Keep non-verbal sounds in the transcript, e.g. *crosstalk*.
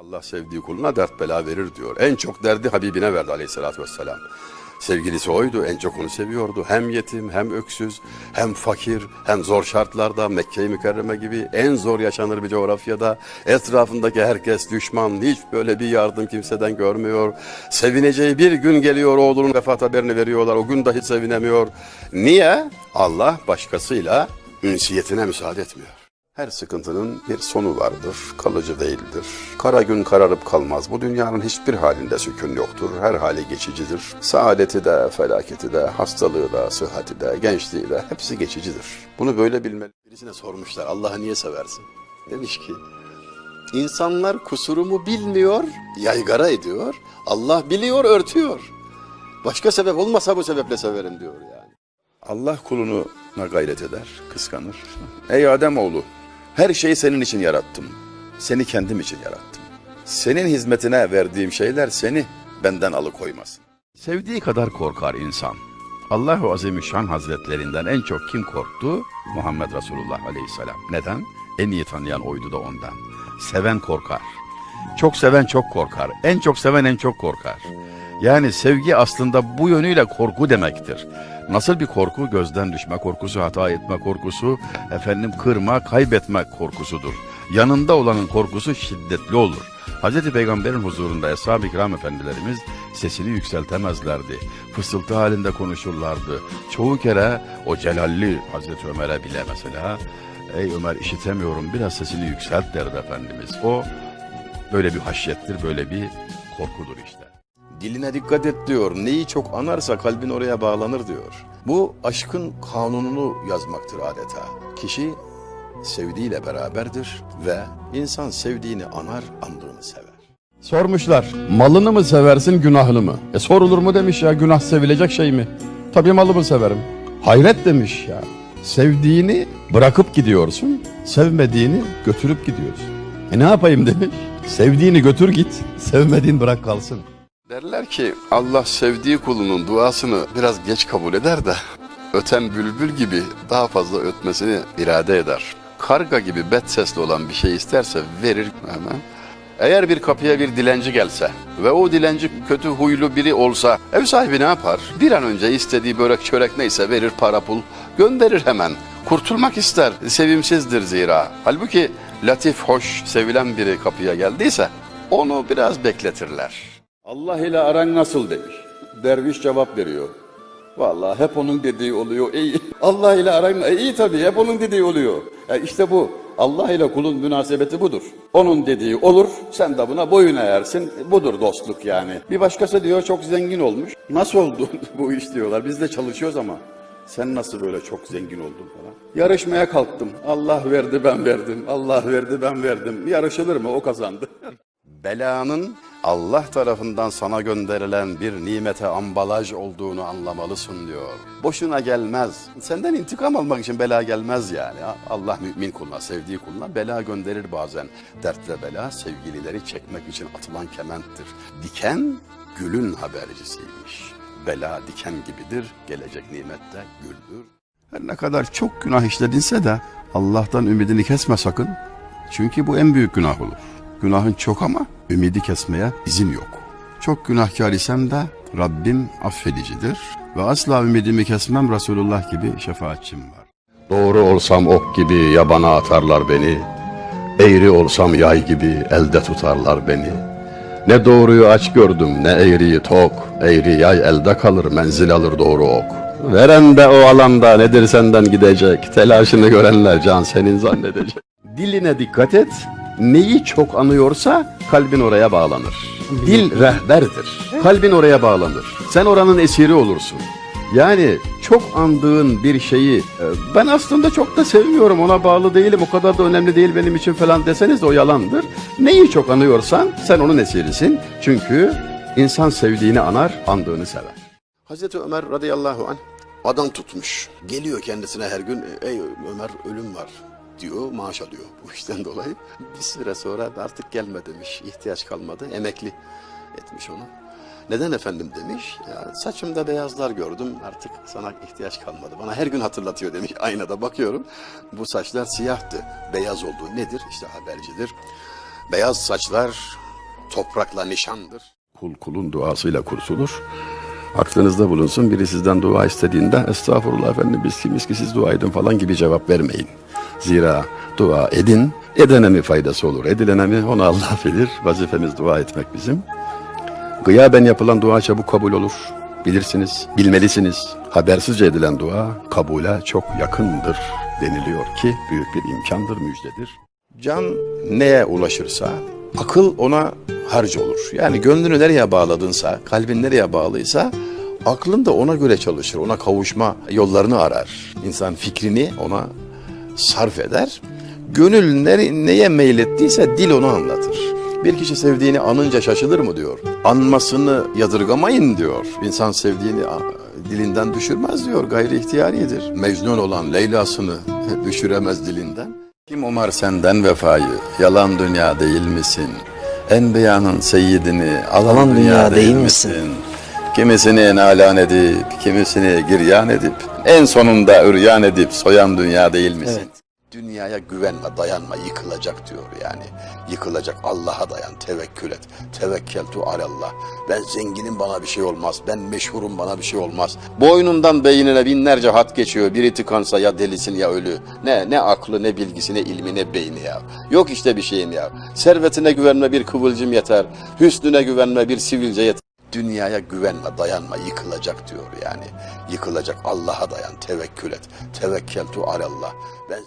Allah sevdiği kuluna dert bela verir diyor. En çok derdi Habibine verdi aleyhissalatü vesselam. Sevgilisi oydu, en çok onu seviyordu. Hem yetim, hem öksüz, hem fakir, hem zor şartlarda, Mekke-i Mükerreme gibi en zor yaşanır bir coğrafyada. Etrafındaki herkes düşman, hiç böyle bir yardım kimseden görmüyor. Sevineceği bir gün geliyor, oğlunun vefat haberini veriyorlar, o gün dahi sevinemiyor. Niye? Allah başkasıyla ünsiyetine müsaade etmiyor. Her sıkıntının bir sonu vardır, kalıcı değildir. Kara gün kararıp kalmaz. Bu dünyanın hiçbir halinde sükun yoktur. Her hali geçicidir. Saadeti de, felaketi de, hastalığı da, sıhhati de, gençliği de hepsi geçicidir. Bunu böyle bilmeli. Birisine sormuşlar, Allah'ı niye seversin? Demiş ki, insanlar kusurumu bilmiyor, yaygara ediyor. Allah biliyor, örtüyor. Başka sebep olmasa bu sebeple severim diyor yani. Allah kulunu gayret eder, kıskanır. Ey Ademoğlu, her şeyi senin için yarattım. Seni kendim için yarattım. Senin hizmetine verdiğim şeyler seni benden alıkoymasın. Sevdiği kadar korkar insan. Allahu Azimüşşan Hazretlerinden en çok kim korktu? Muhammed Resulullah Aleyhisselam. Neden? En iyi tanıyan oydu da ondan. Seven korkar. Çok seven çok korkar. En çok seven en çok korkar. Yani sevgi aslında bu yönüyle korku demektir. Nasıl bir korku? Gözden düşme korkusu, hata etme korkusu, efendim kırma, kaybetme korkusudur. Yanında olanın korkusu şiddetli olur. Hz. Peygamber'in huzurunda Eshab-ı Kiram efendilerimiz sesini yükseltemezlerdi. Fısıltı halinde konuşurlardı. Çoğu kere o celalli Hazreti Ömer'e bile mesela Ey Ömer işitemiyorum biraz sesini yükselt derdi Efendimiz. O böyle bir haşyettir, böyle bir korkudur işte. Diline dikkat et diyor. Neyi çok anarsa kalbin oraya bağlanır diyor. Bu aşkın kanununu yazmaktır adeta. Kişi sevdiğiyle beraberdir ve insan sevdiğini anar, andığını sever. Sormuşlar malını mı seversin günahını mı? E sorulur mu demiş ya günah sevilecek şey mi? Tabii malımı severim. Hayret demiş ya. Sevdiğini bırakıp gidiyorsun, sevmediğini götürüp gidiyorsun. E ne yapayım demiş. Sevdiğini götür git, sevmediğin bırak kalsın. Derler ki Allah sevdiği kulunun duasını biraz geç kabul eder de öten bülbül gibi daha fazla ötmesini irade eder. Karga gibi bet sesli olan bir şey isterse verir hemen. Eğer bir kapıya bir dilenci gelse ve o dilenci kötü huylu biri olsa ev sahibi ne yapar? Bir an önce istediği börek çörek neyse verir para pul gönderir hemen. Kurtulmak ister sevimsizdir zira. Halbuki latif hoş sevilen biri kapıya geldiyse onu biraz bekletirler. Allah ile aran nasıl demiş. Derviş cevap veriyor. Vallahi hep onun dediği oluyor. İyi. *laughs* Allah ile aran e, iyi tabii hep onun dediği oluyor. E işte bu Allah ile kulun münasebeti budur. Onun dediği olur, sen de buna boyun eğersin. Budur dostluk yani. Bir başkası diyor çok zengin olmuş. Nasıl oldu *laughs* bu iş diyorlar. Biz de çalışıyoruz ama. Sen nasıl böyle çok zengin oldun falan. Yarışmaya kalktım. Allah verdi ben verdim. Allah verdi ben verdim. Yarışılır mı? O kazandı. *laughs* Belanın Allah tarafından sana gönderilen bir nimete ambalaj olduğunu anlamalısın diyor. Boşuna gelmez. Senden intikam almak için bela gelmez yani. Allah mümin kuluna, sevdiği kuluna bela gönderir bazen. Dert ve bela sevgilileri çekmek için atılan kementtir. Diken gülün habercisiymiş. Bela diken gibidir, gelecek nimette güldür. Her ne kadar çok günah işledinse de Allah'tan ümidini kesme sakın. Çünkü bu en büyük günah olur. Günahın çok ama ümidi kesmeye izin yok. Çok günahkar isem de Rabbim affedicidir ve asla ümidimi kesmem Resulullah gibi şefaatçim var. Doğru olsam ok gibi yabana atarlar beni. Eğri olsam yay gibi elde tutarlar beni. Ne doğruyu aç gördüm ne eğriyi tok. Eğri yay elde kalır menzil alır doğru ok. Veren de o alanda nedir senden gidecek. Telaşını görenler can senin zannedecek. Diline dikkat et. Neyi çok anıyorsa kalbin oraya bağlanır. Dil rehberdir. Kalbin oraya bağlanır. Sen oranın esiri olursun. Yani çok andığın bir şeyi e, ben aslında çok da sevmiyorum ona bağlı değilim o kadar da önemli değil benim için falan deseniz de o yalandır. Neyi çok anıyorsan sen onun esirisin. Çünkü insan sevdiğini anar, andığını sever. Hazreti Ömer radıyallahu anh adam tutmuş. Geliyor kendisine her gün ey Ömer ölüm var diyor maaş alıyor bu işten dolayı. Bir süre sonra artık gelme demiş ihtiyaç kalmadı emekli etmiş onu. Neden efendim demiş. Ya saçımda beyazlar gördüm artık sana ihtiyaç kalmadı. Bana her gün hatırlatıyor demiş. *laughs* Aynada bakıyorum. Bu saçlar siyahtı. Beyaz olduğu nedir? İşte habercidir. Beyaz saçlar toprakla nişandır. Kul kulun duasıyla kurtulur. Aklınızda bulunsun biri sizden dua istediğinde estağfurullah efendim biz kimiz ki siz dua edin falan gibi cevap vermeyin. Zira dua edin, edene mi faydası olur, edilene mi onu Allah bilir. Vazifemiz dua etmek bizim. Gıyaben yapılan dua çabuk kabul olur. Bilirsiniz, bilmelisiniz. Habersizce edilen dua kabule çok yakındır deniliyor ki büyük bir imkandır, müjdedir. Can neye ulaşırsa akıl ona harcı olur. Yani gönlünü nereye bağladınsa, kalbin nereye bağlıysa aklın da ona göre çalışır. Ona kavuşma yollarını arar. İnsan fikrini ona sarf eder. Gönül neye meylettiyse dil onu anlatır. Bir kişi sevdiğini anınca şaşılır mı diyor. Anmasını yadırgamayın diyor. İnsan sevdiğini dilinden düşürmez diyor. Gayri ihtiyaridir. Mecnun olan Leyla'sını *laughs* düşüremez dilinden. Kim umar senden vefayı, yalan dünya değil misin? Enbiyanın seyyidini, alan, Alan dünya, değil misin? Kimisini nalan edip, kimisini giryan edip, en sonunda üryan edip soyan dünya değil misin? Evet. Dünyaya güvenme, dayanma, yıkılacak diyor yani. Yıkılacak, Allah'a dayan, tevekkül et. Tevekkeltu alallah. Ben zenginim bana bir şey olmaz, ben meşhurum bana bir şey olmaz. Boynundan beynine binlerce hat geçiyor. Biri tıkansa ya delisin ya ölü. Ne ne aklı, ne bilgisi, ne ilmi, ne beyni ya. Yok işte bir şeyin ya. Servetine güvenme bir kıvılcım yeter. Hüsnüne güvenme bir sivilce yeter. Dünyaya güvenme, dayanma, yıkılacak diyor yani. Yıkılacak, Allah'a dayan, tevekkül et. Tevekkeltu alallah. Ben